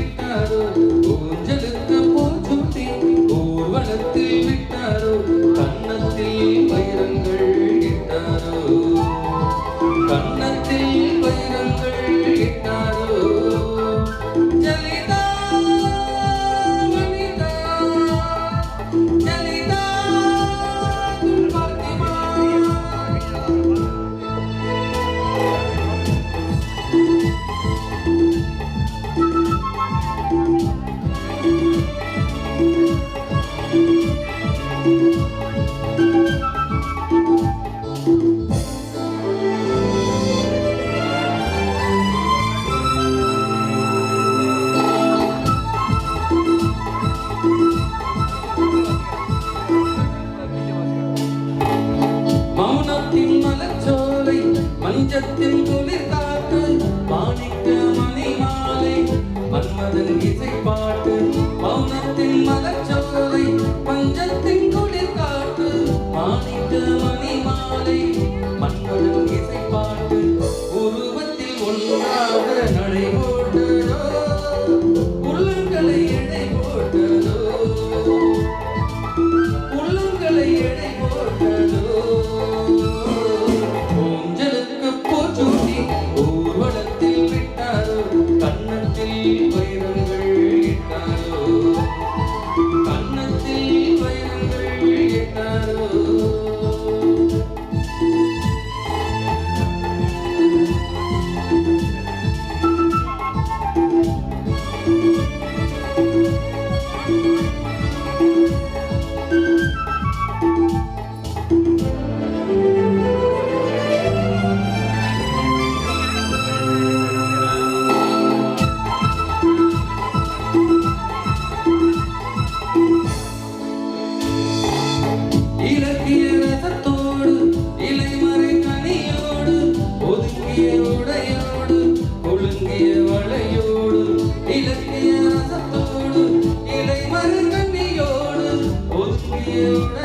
விட்டதோ உச்சத்தில் துளிர் காற்று மாணிக்க மணி மாலை மன்மதன் இசைப்பாட்டு மௌனத்தின் மலச்சோ you.